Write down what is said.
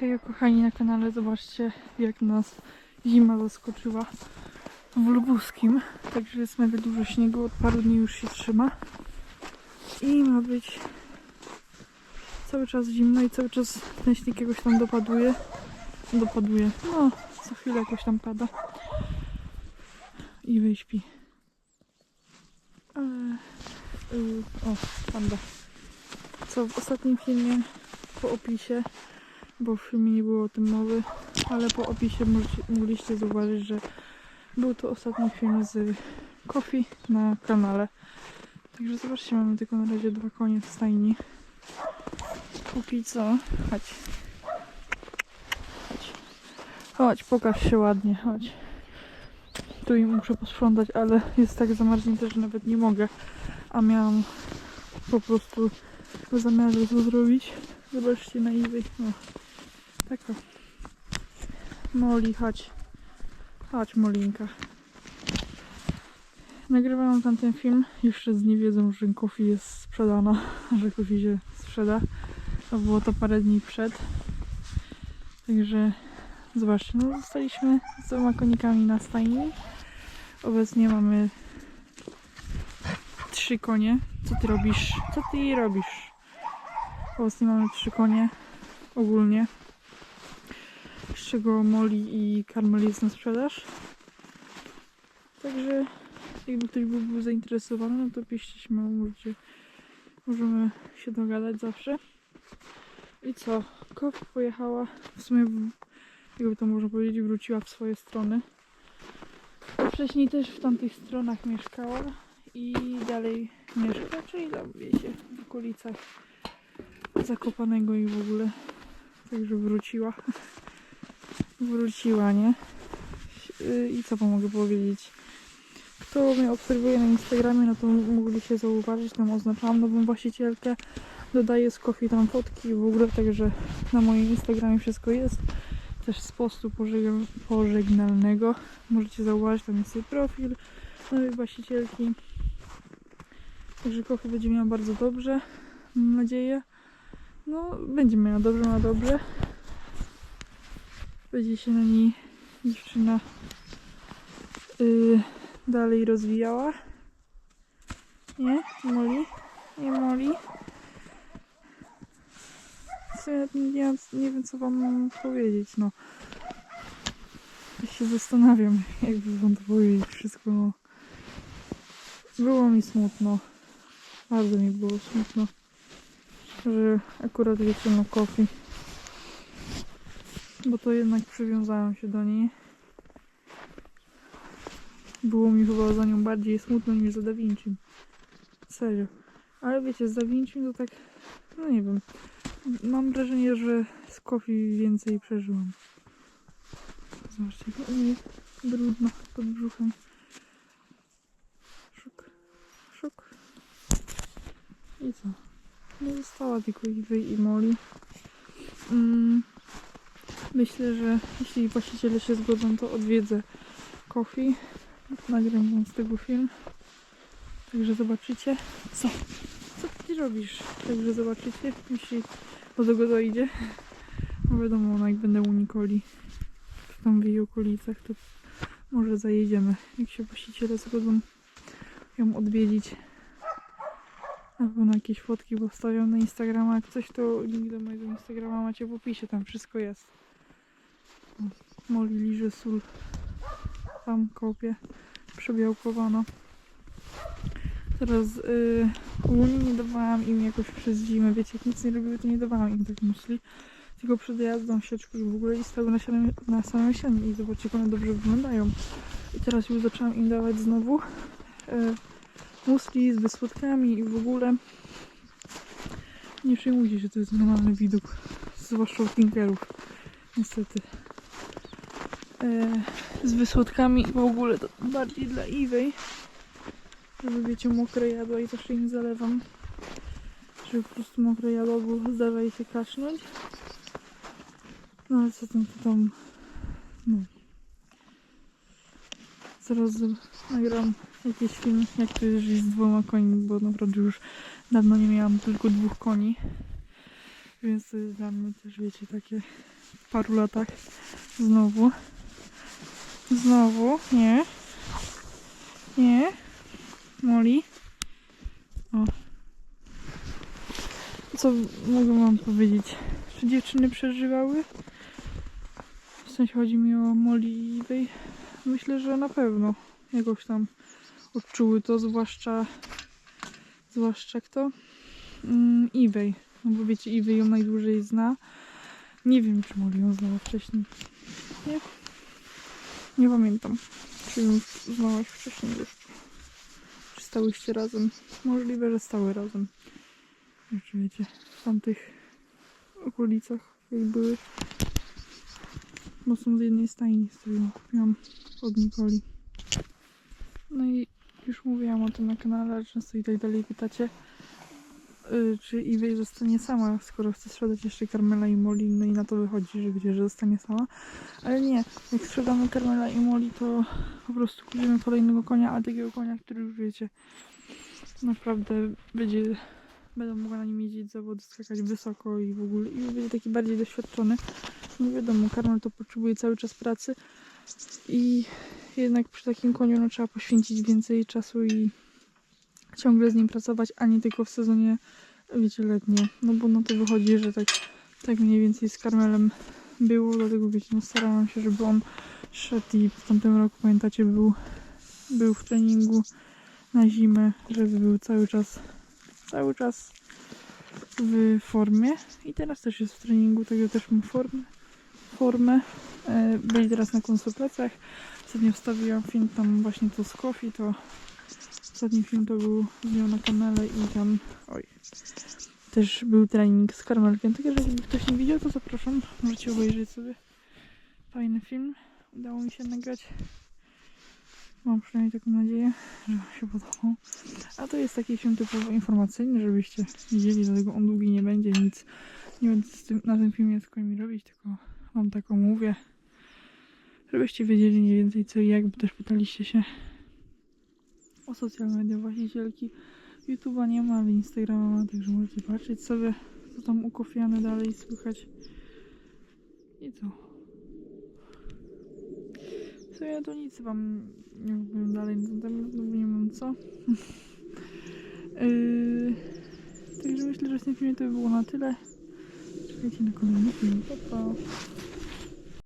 Hej kochani na kanale, zobaczcie jak nas zima zaskoczyła w Lubuskim. Także jest mega dużo śniegu, od paru dni już się trzyma. I ma być cały czas zimno i cały czas ten śnieg jakoś tam dopaduje. Dopaduje, no co chwilę jakoś tam pada. I wyśpi. Ale... Yy, o, panda. Co w ostatnim filmie po opisie, bo w filmie nie było o tym mowy, ale po opisie mogliście zauważyć, że był to ostatni film z Kofi na kanale. Także zobaczcie, mamy tylko na razie dwa konie w stajni. Póki co, chodź. Chodź. Chodź, pokaż się ładnie, chodź. Tu im muszę posprzątać, ale jest tak zamarznięte, że nawet nie mogę. A miałam po prostu w zamiarze to zrobić. Zobaczcie na Iwy. No. Taka. Moli, chodź. Chodź, Molinka. Nagrywałam tamten film. Jeszcze z nie wiedzą, że Kofi jest sprzedana, że Kofi się sprzeda. To było to parę dni przed. Także zobaczcie, no zostaliśmy z dwoma konikami na stajni. Obecnie mamy trzy konie. Co ty robisz? Co ty robisz? Obecnie mamy trzy konie ogólnie. Z czego Molly i Karmel jest na sprzedaż. Także jakby ktoś był, był zainteresowany, no to piszcie śmiało, możecie, możemy się dogadać zawsze. I co? Kof pojechała, w sumie jakby to można powiedzieć, wróciła w swoje strony. Wcześniej też w tamtych stronach mieszkała i dalej mieszka, czyli tam wiecie, w okolicach Zakopanego i w ogóle. Także wróciła. Wróciła, nie? Yy, I co mogę powiedzieć? Kto mnie obserwuje na Instagramie, no to mogliście zauważyć, tam oznaczałam nową właścicielkę. Dodaję z Kofi tam fotki w ogóle, także na moim Instagramie wszystko jest. Też z postu pożeg- pożegnalnego. Możecie zauważyć, tam jest jej profil nowej właścicielki. Także Kofi będzie miała bardzo dobrze, mam nadzieję. No, będzie miała dobrze, ma dobrze. Będzie się na niej dziewczyna yy, dalej rozwijała. Nie? Moli? Nie Moli? Nie, nie wiem co wam powiedzieć, no. Ja się zastanawiam, jakby wam to powiedzieć wszystko, no. Było mi smutno. Bardzo mi było smutno że akurat wiecie no kofi. Bo to jednak przywiązałem się do niej. Było mi chyba za nią bardziej smutno niż za Da. Serio. Ale wiecie, z Da to tak, no nie wiem. Mam wrażenie, że z kofi więcej przeżyłam. Zobaczcie, to jest brudno pod brzuchem. Szuk. Szuk. I co? Nie została tylko Iwy i Moli. Mm, myślę, że jeśli właściciele się zgodzą, to odwiedzę Kofi. Nagram z tego film. Także zobaczycie. Co? Co ty robisz? Także zobaczycie, jeśli do tego dojdzie. No wiadomo, no jak będę u Nikoli, czy tam w jej okolicach, to może zajedziemy. Jak się właściciele zgodzą ją odwiedzić. Na pewno jakieś fotki postawiam na Instagrama. Jak coś, to link do mojego Instagrama macie w opisie. Tam wszystko jest. O, Moli liże sól. Tam kopie. Przebiałkowano. Teraz yy, nie dawałam im jakoś przez zimę. Wiecie, jak nic nie robiły, to nie dawałam im tak myśli. Tylko przed jazdą sieczki i w ogóle i stały na, na samym sianie. I zobaczcie, jak one dobrze wyglądają. I teraz już zaczęłam im dawać znowu. Yy, musli z wysłodkami i w ogóle nie przejmujcie się, to jest normalny widok zwłaszcza u tinkerów niestety z wysłodkami w ogóle to bardziej dla Iwej żeby wiecie mokre jadła i zawsze im zalewam żeby po prostu mokre jadła bo zdarza jej się kasznąć no ale co tam to tam no zaraz nagram jakiś film, jak to jest żyć z dwoma końmi, bo naprawdę już dawno nie miałam tylko dwóch koni. Więc to jest dla mnie też, wiecie, takie paru latach. Znowu. Znowu. Nie. Nie. Moli. O. Co mogę wam powiedzieć? Czy dziewczyny przeżywały? W sensie chodzi mi o Molly i Iwej. Myślę, że na pewno jakoś tam odczuły to, zwłaszcza zwłaszcza kto? Mm. No bo wiecie, Iwej ją najdłużej zna. Nie wiem, czy Molly ją znała wcześniej. Nie? Nie pamiętam. Czy ją znałaś wcześniej jeszcze? Czy stałyście razem? Możliwe, że stały razem. Jeszcze wiecie, w tamtych okolicach, jak były. Bo są z jednej stajni, z której kupiłam od Nikoli. No i już mówiłam o tym na kanale, ale często i tak dalej pytacie, czy Iwej zostanie sama, skoro chce sprzedać jeszcze Carmela i Molly, no i na to wychodzi, że wiecie, że zostanie sama. Ale nie, jak sprzedamy Carmela i Molly, to po prostu kupimy kolejnego konia, a takiego konia, który już wiecie, naprawdę będzie, będą mogła na nim jeździć zawody, skakać wysoko i w ogóle, i będzie taki bardziej doświadczony. No wiadomo, Carmel to potrzebuje cały czas pracy i jednak przy takim koniu no, trzeba poświęcić więcej czasu i ciągle z nim pracować, a nie tylko w sezonie, wiecie, letnie. No bo no to wychodzi, że tak, tak mniej więcej z Carmelem było, dlatego wiecie, no starałam się, żeby on szedł i w tamtym roku, pamiętacie, był, był w treningu na zimę, żeby był cały czas, cały czas w formie i teraz też jest w treningu, tego też ma formę. formę. E, Byli teraz na konsultacjach. Ostatnio wstawiłam film tam właśnie to z Kofi, to ostatni film to był z nią na kanale i tam oj. też był trening z karmelkiem, także jeżeli ktoś nie widział to zapraszam, możecie obejrzeć sobie. Fajny film, udało mi się nagrać. Mam przynajmniej taką nadzieję, że Wam się podobał. A to jest taki film typowo informacyjny, żebyście widzieli, dlatego on długi nie będzie, nic nie będę z tym, na tym filmie tylko mi robić, tylko wam taką mówię żebyście wiedzieli mniej więcej co i jak, bo też pytaliście się o social media właścicielki. YouTube'a nie ma, Instagrama ma, także możecie patrzeć sobie, co tam u dalej słychać. I co? W sumie to nic wam nie powiem dalej na ten temat, bo nie mam co. yy, także myślę, że w tym filmie to by było na tyle. Czekajcie na kolejny film. Pa, pa.